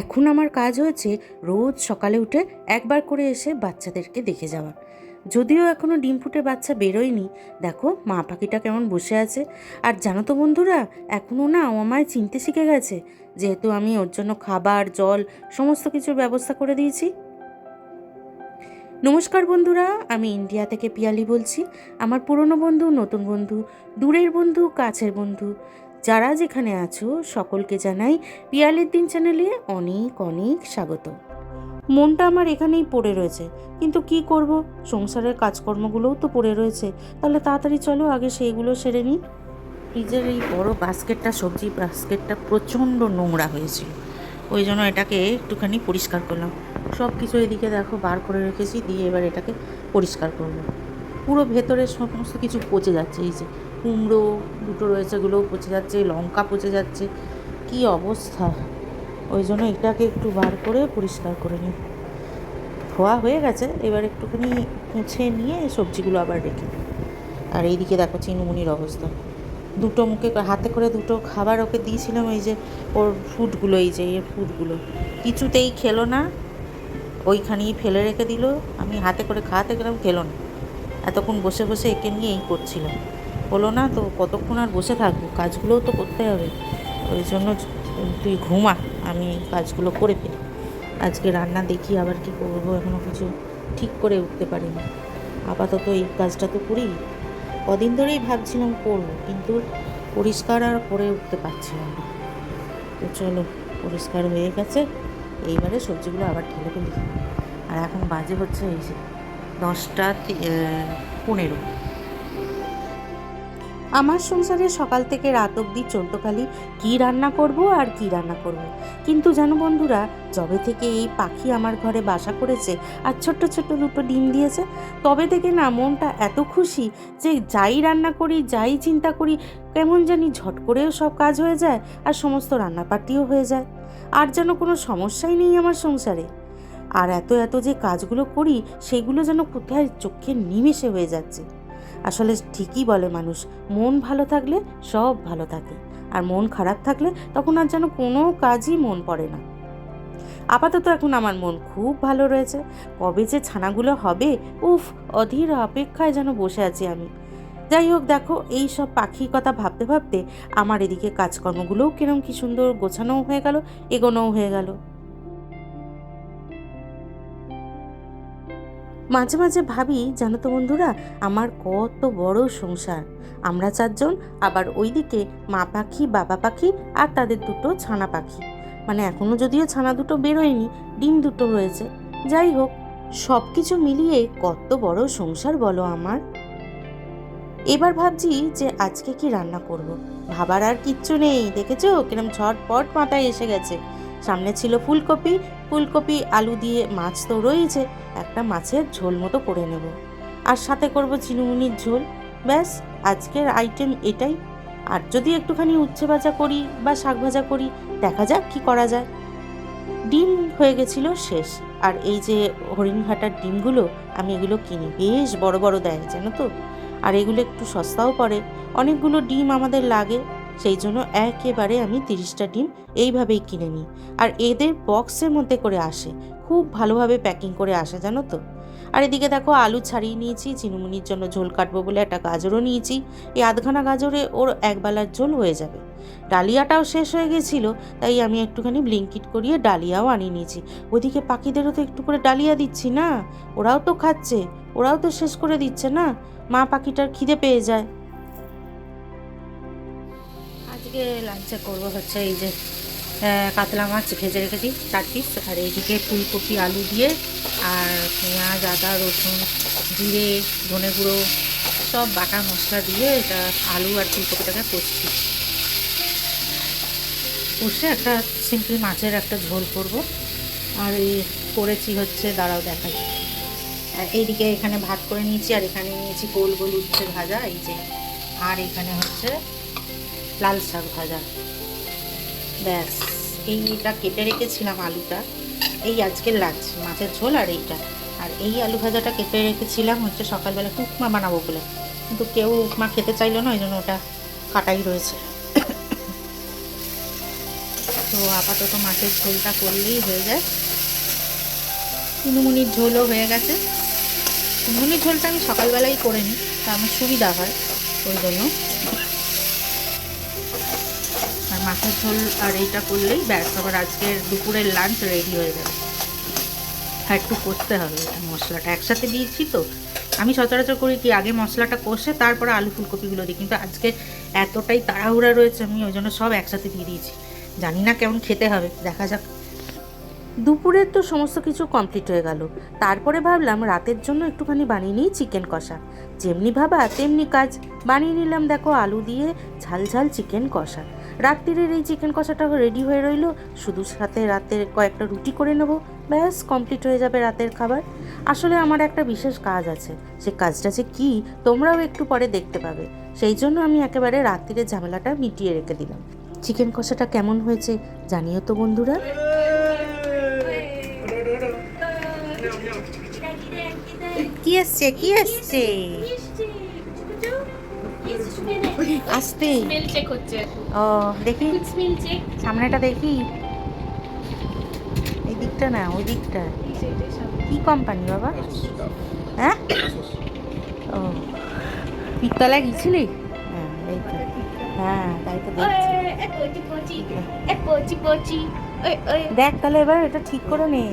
এখন আমার কাজ হয়েছে রোজ সকালে উঠে একবার করে এসে বাচ্চাদেরকে দেখে যাওয়া। যদিও এখনও ডিম ফুটে বাচ্চা বেরোয়নি, দেখো মা পাখিটা কেমন বসে আছে। আর জানো তো বন্ধুরা এখনও না ও আমায় চিনতে শিখে গেছে, যেহেতু আমি ওর জন্য খাবার, জল, সমস্ত কিছুর ব্যবস্থা করে দিয়েছি। নমস্কার বন্ধুরা, আমি ইন্ডিয়া থেকে পিয়ালি বলছি। আমার পুরনো বন্ধু, নতুন বন্ধু, দূরের বন্ধু, কাছের বন্ধু। যারা যেখানে আছো, সকলকে জানাই পিয়ালির দিন চ্যানেলে অনেক অনেক স্বাগত। মনটা আমার এখানেই পড়ে রয়েছে, কিন্তু কি করব? সংসারের কাজকর্মগুলোও তো পড়ে রয়েছে, তাহলে তাড়াতাড়ি চলো, আগে সেইগুলো সেরে নিই। ফ্রিজের এই বড় বাস্কেটটা, সবজি বাস্কেটটা প্রচণ্ড নোংরা হয়েছিল। ওই জন্য এটাকে একটুখানি পরিষ্কার করলাম। সব কিছু এদিকে দেখো, বার করে রেখেছি, দিয়ে এবার এটাকে পরিষ্কার করব। পুরো ভেতরে সমস্ত কিছু পচে যাচ্ছে। এই যে কুমড়ো দুটো রয়েছে ওগুলোও পচে যাচ্ছে, লঙ্কা পচে যাচ্ছে। কি অবস্থা? ওই জন্য এটাকে একটু বার করে পরিষ্কার করে নিই। ধোয়া হয়ে গেছে, এবার একটুখানি মুছে নিয়ে সবজিগুলো আবার রেখে দিই। আর এইদিকে দেখো চিনুমুনির অবস্থা। দুটো মুখে হাতে করে দুটো খাবার ওকে দিয়েছিলাম, এই যে ওর ফুডগুলো, এই যে এর ফুডগুলো। কিছুতেই খেলো না, ওইখানেই ফেলে রেখে দিল। আমি হাতে করে খাওয়াতে গেলাম, খেলো না। এতক্ষণ বসে বসে একে নিয়ে এই করছিলাম। হলো না তো, কতক্ষণ আর বসে থাকব? কাজগুলোও তো করতে হবে। ওই জন্য তুই ঘুমা, আমি কাজগুলো করে ফেলি। আজকে রান্না দেখি আবার কি করব এখনও কিছু ঠিক করে উঠতে পারিনি। আপাতত এই কাজটা তো করি। কদিন ধরেই ভাবছিলাম করব, কিন্তু পরিষ্কার আর করে উঠতে পারছিলাম না। তো চলো, পরিষ্কার হয়ে গেছে। এইবারে সবজিগুলো আবার ঢেলে ফেলি। আর এখন বাজে হচ্ছে এই যে দশটা পনেরো। আমার সংসারে সকাল থেকে রাত অবধি চলতো খালি কী রান্না করব আর কি রান্না করব। কিন্তু জানো বন্ধুরা, যবে থেকে এই পাখি আমার ঘরে বাসা করেছে আর ছোট্ট ছোট্ট দুটো ডিম দিয়েছে, তবে থেকে না মনটা এত খুশি যে যাই রান্না করি, যাই চিন্তা করি, কেমন জানি ঝট করেও সব কাজ হয়ে যায় আর সমস্ত রান্নাপাটিও হয়ে যায়। আর যেন কোনো সমস্যাই নেই আমার সংসারে। আর এত এত যে কাজগুলো করি, সেগুলো যেন কোথায় চোখে নিমেষে হয়ে যাচ্ছে। আসলে ঠিকই বলে মানুষ, মন ভালো থাকলে সব ভালো থাকে, আর মন খারাপ থাকলে তখন আর যেন কোনো কাজই মন পড়ে না। আপাতত এখন আমার মন খুব ভালো রয়েছে। কবে যে ছানাগুলো হবে, উফ, অধীর অপেক্ষায় যেন বসে আছি আমি। যাই হোক, দেখো, এই সব পাখির কথা ভাবতে ভাবতে আমার এদিকে কাজকর্মগুলোও কিরম কি সুন্দর গোছানোও হয়ে গেল, এগোনোও হয়ে গেল। মাঝে মাঝে ভাবি, জানো তো বন্ধুরা, আমার কত বড় সংসার। আমরা চারজন, আবার ওইদিকে মা পাখি, বাবা পাখি আর তাদের দুটো ছানা পাখি। মানে এখনও যদিও ছানা দুটো বেরোয়নি, ডিম দুটো রয়েছে যাই হোক সব কিছু মিলিয়ে কত বড় সংসার বলো আমার? এবার ভাবছি যে আজকে কি রান্না করব। ভাবার আর কিচ্ছু নেই, দেখেছ? কিরম ঝটপট মাথায় এসে গেছে। সামনে ছিল ফুলকপি। ফুলকপি, আলু দিয়ে মাছ তো রয়েছে, একটা মাছের ঝোল মতো করে নেব। আর সাথে করব চিনুমুনির ঝোল। ব্যাস, আজকের আইটেম এটাই। আর যদি একটুখানি উচ্ছে ভাজা করি বা শাক ভাজা করি, দেখা যাক কি করা যায়। ডিম হয়ে গেছিল শেষ। আর এই যে হরিণঘাটার ডিমগুলো, আমি এগুলো কিনি বেশ বড় বড় দেয়, জানো তো? আর এগুলো একটু সস্তাও পড়ে। অনেকগুলো ডিম আমাদের লাগে। সেই জন্য একেবারে আমি তিরিশটা ডিম এইভাবেই কিনে নিই। আর এদের বক্সের মধ্যে করে আসে। খুব ভালোভাবে প্যাকিং করে আসে, জানো তো। আর এদিকে দেখো আলু ছাড়িয়ে নিয়েছি, চিনুমুনির জন্য ঝোল কাটবো বলে একটা গাজরও নিয়েছি। এই আধখানা গাজরে ওর একবেলার ঝোল হয়ে যাবে। ডালিয়াটাও শেষ হয়ে গেছিল, তাই আমি একটুখানি ব্লিঙ্কিট করিয়ে ডালিয়াও আনিয়ে নিয়েছি। ওদিকে পাখিদেরও তো একটু করে ডালিয়া দিচ্ছি না। ওরাও তো খাচ্ছে, ওরাও তো শেষ করে দিচ্ছে না। মা পাখিটার খিদে পেয়ে যায়। আজকে লাঞ্চে করব হচ্ছে এই যে কাতলা মাছ ভেজে রেখেছি, চার পিস আর এইদিকে ফুলকপি, আলু দিয়ে, আর পেঁয়াজ, আদা, রসুন, জিরে, ধনে গুঁড়ো, সব বাটা মশলা দিয়ে এটা আলু আর ফুলকপিটাকে কষছি। কষে একটা সিম্পল মাছের একটা ঝোল করব, আর এই করেছি হচ্ছে, দাঁড়াও দেখা এইদিকে এখানে ভাত করে নিয়েছি, আর এখানে নিয়েছি গোল গোল উচ্ছে ভাজা, এই যে। আর এখানে হচ্ছে লাল শাক ভাজা। ব্যাস, এইটা কেটে রেখেছিলাম আলুটা। এই আজকের লাঞ্চ মাছের ঝোল আর এইটা। আর এই আলু ভাজাটা কেটে রেখেছিলাম হচ্ছে সকালবেলা উপমা বানাবো বলে। কিন্তু কেউ উপমা খেতে চাইলো না ওই জন্য ওটা কাটাই রয়েছে। তো আপাতত মাছের ঝোলটা করলেই হয়ে যায়। চুনুমুনির ঝোলও হয়ে গেছে। চুনুমুনির ঝোলটা আমি সকালবেলাই করে নিই, তা আমার সুবিধা হয়, ওই জন্য। মাছের ঝোল আর এইটা করলেই ব্যাস, আবার আজকের দুপুরের লাঞ্চ রেডি হয়ে যাবে। হ্যাঁ একটু কষতে হবে মশলাটা। একসাথে দিয়েছি তো। আমি সচরাচর করি কি, আগে মশলাটা কষে তারপরে আলু ফুলকপিগুলো দিই। কিন্তু আজকে এতটাই তাড়াহুড়া রয়েছে আমি, ওই জন্য সব একসাথে দিয়ে দিয়েছি। জানি না কেমন খেতে হবে, দেখা যাক। দুপুরের তো সমস্ত কিছু কমপ্লিট হয়ে গেল। তারপরে ভাবলাম রাতের জন্য একটুখানি বানিয়ে নিই চিকেন কষা। যেমনি ভাবা, তেমনি কাজ। বানিয়ে নিলাম, দেখো, আলু দিয়ে ঝাল ঝাল চিকেন কষা। রাত্রিরের এই চিকেন কষাটা রেডি হয়ে রইল। শুধু সাথে রাতের কয়েকটা রুটি করে নেব। ব্যাস কমপ্লিট হয়ে যাবে রাতের খাবার। আসলে আমার একটা বিশেষ কাজ আছে। সে কাজটা যে কী তোমরাও একটু পরে দেখতে পাবে। সেই জন্য আমি একেবারে রাত্রিরের ঝামেলাটা মিটিয়ে রেখে দিলাম। চিকেন কষাটা কেমন হয়েছে জানিও তো বন্ধুরা। কি এসছে? কি এসছে? আসতে স্মেল চেক হচ্ছে। ও দেখি। স্মেল চেক সামনেটা দেখি। এই দিকটা না ওই দিকটা। কি কোম্পানি বাবা? হ্যাঁ? ও। পিতলা গেছিলি হ্যাঁ এই তো। হ্যাঁ তাই তো দেখছি। দেখ তাহলে এবার এটা ঠিক করে নে।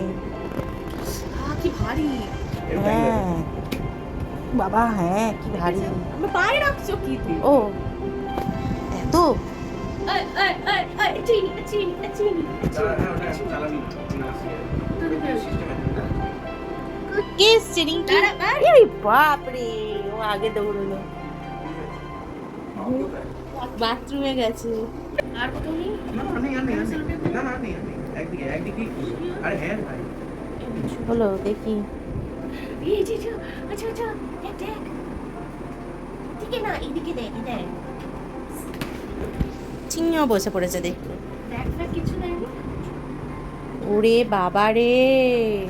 কি ভারী। হ্যাঁ। বাবা হ্যাঁ কি ভারী। পায়ে রাখছো কি ও চিনি কে এসছে রিঙ্কি? দাঁড়া, দাঁড়া। এই বাপ রে ও আগে দৌড়লো। বাথরুমে গেছে। আর তুমি? হলো দেখি। এই যে যে আচ্ছা আচ্ছা দেখ দেখ। এদিকে না এদিকে দেখ দেখ। চিংড়িও বসে পড়েছে দেখতে ওরে বাবা রে।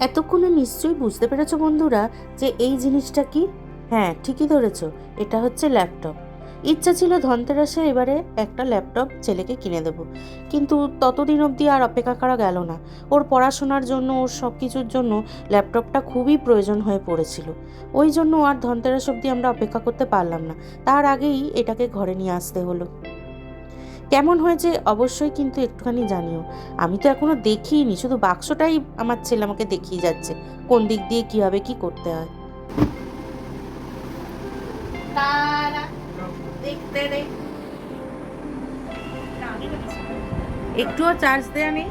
এতক্ষণে নিশ্চয়ই বুঝতে পেরেছ বন্ধুরা যে এই জিনিসটা কি? হ্যাঁ ঠিকই ধরেছ। এটা হচ্ছে ল্যাপটপ। ইচ্ছা ছিল ধনতেরাসে এবারে একটা ল্যাপটপ ছেলেকে কিনে দেবো। কিন্তু ততদিন অবধি আর অপেক্ষা করা গেল না। ওর পড়াশোনার জন্য, ওর সব কিছুর জন্য ল্যাপটপটা খুবই প্রয়োজন হয়ে পড়েছিল। ওই জন্য আর ধনতেরাস অবধি আমরা অপেক্ষা করতে পারলাম না। তার আগেই এটাকে ঘরে নিয়ে আসতে হলো। কেমন হয়েছে অবশ্যই কিন্তু একটুখানি জানিও। আমি তো এখনও দেখিনি, শুধু বাক্সটাই আমার ছেলে আমাকে দেখিয়ে যাচ্ছে। কোন দিক দিয়ে কীভাবে কি করতে হয়? দেখতে একটুও চার্জ দেয়া নেই।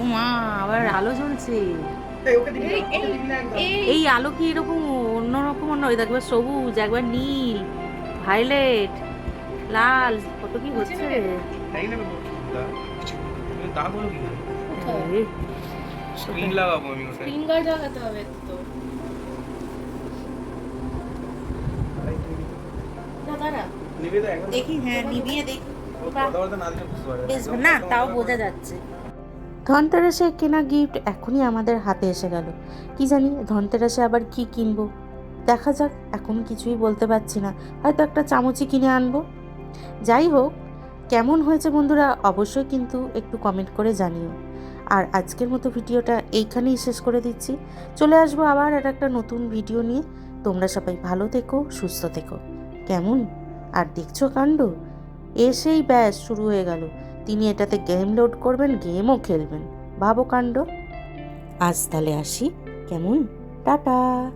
ও মা আবার আলো জ্বলছে। এই আলো কি এরকম অন্যরকম অন্য? ওই দেখবে সবুজ একবার নীল ভায়োলেট লাল কত কি হচ্ছে? স্ক্রিন লাগাবো আমি স্ক্রিন গার্ড লাগাতে হবে তো। দেখি হ্যাঁ দেখি। না তাও বোঝা যাচ্ছে। ধনতেরাসে কেনা গিফট এখনই আমাদের হাতে এসে গেল। কি জানি ধনতেরাসে আবার কি কিনবো? দেখা যাক এখন কিছুই বলতে পারছি না। হয়তো একটা চামচই কিনে আনব। যাই হোক কেমন হয়েছে বন্ধুরা অবশ্যই কিন্তু একটু কমেন্ট করে জানিও। আর আজকের মতো ভিডিওটা এইখানেই শেষ করে দিচ্ছি। চলে আসব আবার আর একটা নতুন ভিডিও নিয়ে। তোমরা সবাই ভালো থেকো, সুস্থ থেকো। কেমন? আর দেখছ কাণ্ড? এসেই ব্যাস, শুরু হয়ে গেল। তিনি এটাতে গেম লোড করবেন গেমও খেলবেন। ভাবো কাণ্ড? আজ তাহলে আসি। কেমন? টাটা!